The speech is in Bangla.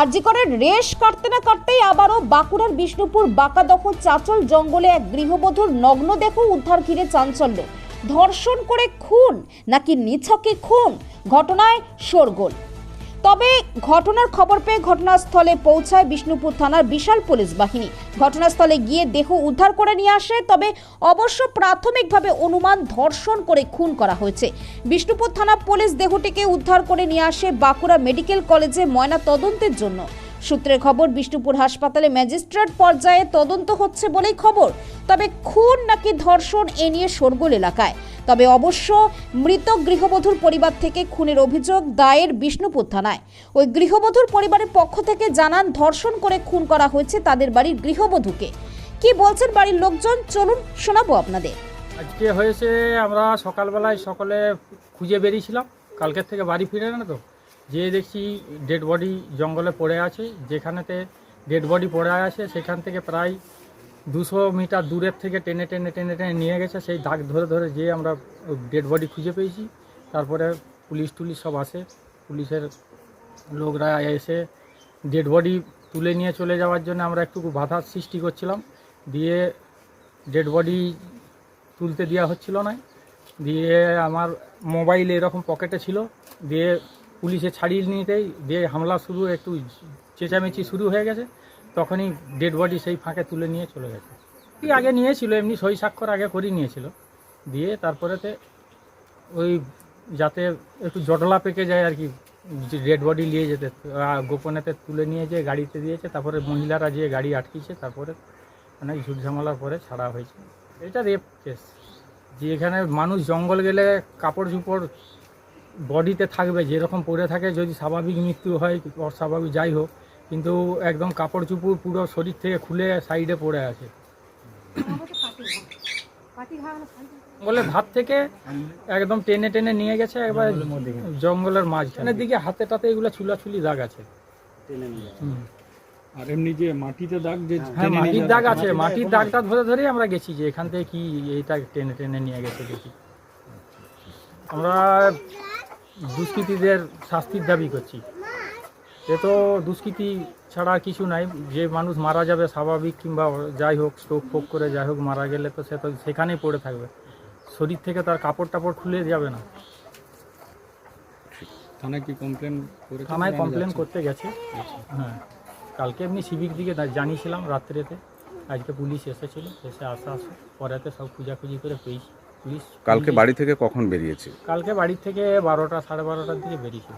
আরজিকরের রেশ কাটতে না কাটতেই আবারও বাঁকুড়ার বিষ্ণুপুর বাঁকাদহ চাঁচল জঙ্গলে এক গৃহবধূর নগ্ন দেহ উদ্ধার ঘিরে চাঞ্চল্য। ধর্ষণ করে খুন নাকি নিছকে খুন? ঘটনায় শোরগোল। তবে ঘটনার খবর পেয়ে ঘটনাস্থলে পৌঁছায় বিষ্ণুপুর থানার বিশাল পুলিশ বাহিনী। ঘটনাস্থলে গিয়ে দেহ উদ্ধার করে নিয়ে আসে, তবে অবশ্য প্রাথমিকভাবে অনুমান ধর্ষণ করে খুন করা হয়েছে। বিষ্ণুপুর থানা পুলিশ দেহটিকে উদ্ধার করে নিয়ে আসে বাঁকুড়া মেডিকেল কলেজে ময়না তদন্তের জন্য। সূত্রের খবর, বিষ্ণুপুর হাসপাতালে ম্যাজিস্ট্রেট পর্যায়ে তদন্ত হচ্ছে বলেই খবর। তবে খুন নাকি ধর্ষণ এ নিয়ে শোরগোল এলাকায়। তবে অবশ্য মৃত গৃহবধূর পরিবার থেকে খুনের অভিযোগ দায়ের বিষ্ণুপুর থানায়। ওই গৃহবধূর পরিবারের পক্ষ থেকে জানান, ধর্ষণ করে খুন করা হয়েছে তাদের বাড়ির গৃহবধূকে। কি বলছেন বাড়ির লোকজন? চলুন শোনাবো আপনাদের। আজকে হয়েছে আমরা সকালবেলায় সকলে খুঁজে বেরিয়েছিলাম। কালকের থেকে বাড়ি ফিরে না তো। যেয়ে দেখছি ডেড বডি জঙ্গলে পড়ে আছে। যেখানেতে ডেড বডি পড়ে আছে, সেখান থেকে প্রায় দুশো মিটার দূরের থেকে টেনে টেনে টেনে টেনে নিয়ে গেছে, সেই দাগ ধরে ধরে যেয়ে আমরা ডেড বডি খুঁজে পেয়েছি। তারপরে পুলিশ টুলিশ সব আসে, পুলিশের লোকরা এসে ডেড বডি তুলে নিয়ে চলে যাওয়ার জন্য আমরা একটু বাধার সৃষ্টি করছিলাম। দিয়ে ডেড বডি তুলতে দেওয়া হচ্ছিল না। দিয়ে আমার মোবাইল এরকম পকেটে ছিল। দিয়ে পুলিশে ছাড়িয়ে নিতেই দিয়ে হামলা শুরু, একটু চেঁচামেচি শুরু হয়ে গেছে। তখনই ডেড বডি সেই ফাঁকে তুলে নিয়ে চলে গেছে। কি আগে নিয়েছিল, এমনি সই স্বাক্ষর আগে করে নিয়েছিল। দিয়ে তারপরেতে ওই যাতে একটু জটলা পেকে যায় আর কি ডেড বডি নিয়ে যেতে গোপনেতে তুলে নিয়ে যেয়ে গাড়িতে দিয়েছে, তারপরে মহিলারা যেয়ে গাড়ি আটকিয়েছে, তারপরে অনেক ঝুট ঝামেলার পরে ছাড়া হয়েছে। এটা রেপ কেস যে এখানে মানুষ জঙ্গল গেলে কাপড় চুপড় বডিতে থাকবে, যেরকম পড়ে থাকে, যদি স্বাভাবিক মৃত্যু হয়, অস্বাভাবিক যাই হোক কিন্তু একদম কাপড় চুপড় পুরো শরীর থেকে খুলে সাইডে পড়ে আছে। বলে ভাত থেকে একদম টেনে টেনে নিয়ে গেছে একবার জঙ্গলের মাঝখানের দিকে হাতে টাতে এগুলো চুলাচুলি দাগ আছে। আর এমনি যে মাটিতে দাগ যে হ্যাঁ মাটির দাগ আছে মাটির দাগটা ধরে ধরেই আমরা গেছি যে এখান থেকে কি এইটা টেনে টেনে নিয়ে গেছে দেখি। আমরা দুষ্কৃতীদের শাস্তির দাবি করছি। এ তো দুষ্কৃতি ছাড়া কিছু নাই। যে মানুষ মারা যাবে স্বাভাবিক কিংবা যাই হোক স্ট্রোক ফোক করে যাই হোক মারা গেলে তো সে তো সেখানেই পড়ে থাকবে। শরীর থেকে তার কাপড় টাপড় খুলে যাবে না। থানায় কি কমপ্লেন করে থানায় কমপ্লেন করতে গেছে। হ্যাঁ। কালকে এমনি সিভিক দিকে জানিয়েছিলাম রাত্রেতে। আজকে পুলিশ এসেছিল এসে আসা আসে। পরেতে সব খুঁজাখুঁজি করে পেয়েছি। পুলিশ কালকে বাড়ি থেকে কখন বেরিয়েছে? কালকে বাড়ির থেকে বারোটা সাড়ে বারোটার দিকে বেরিয়েছিল।